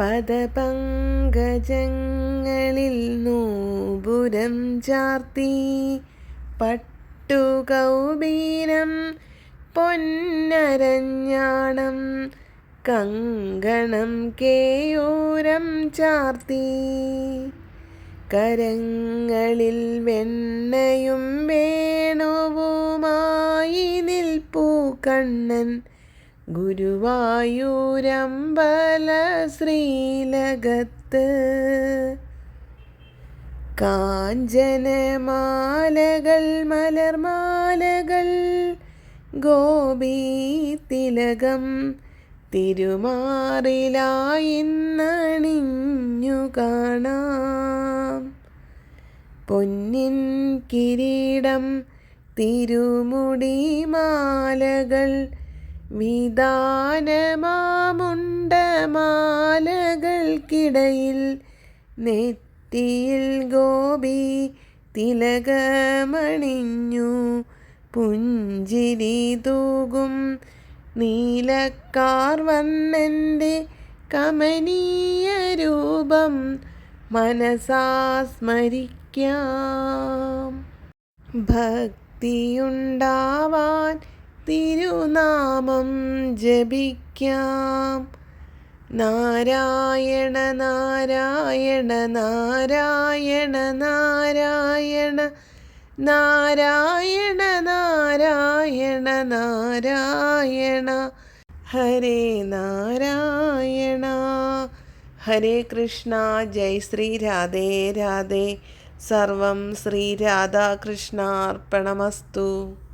പദപങ്കജങ്ങളിൽ നൂപുരം ചാർത്തി. പട്ടുകൗബീനം പൊന്നരഞ്ഞാണം കങ്കണം കേയൂരം ചാർത്തി. കരങ്ങളിൽ വെണ്ണയും വേണുവുമായി നിൽപ്പൂ കണ്ണൻ. ഗുരുവായൂരമ്പല ശ്രീലകത്ത് കാഞ്ചനമാലകൾ മലർമാലകൾ ഗോപി തിലകം തിരുമാറിലായിന്നണിഞ്ഞു കാണാം. പൊന്നിൻ കിരീടം തിരുമുടിമാലകൾ വിധാനമാമുണ്ടമാലകൾക്കിടയിൽ നെറ്റിയിൽ ഗോപി തിലകമണിഞ്ഞു പുഞ്ചിരി തൂകും നീലക്കാർ വന്നെന്റെ കമനീയ രൂപം മനസാ സ്മരിക്കാം. ഭക്തിയുണ്ടാവാൻ തിരുനാമം ജപിക്കാം. നാരായണ നാരായണ നാരായണ നാരായണ. നാരായണ നാരായണ നാരായണ. ഹരേ നാരായണ. ഹരേ കൃഷ്ണ. ജയ് ശ്രീ രാധേ രാധേ. സർവം ശ്രീ രാധാകൃഷ്ണാർപ്പണമസ്തു.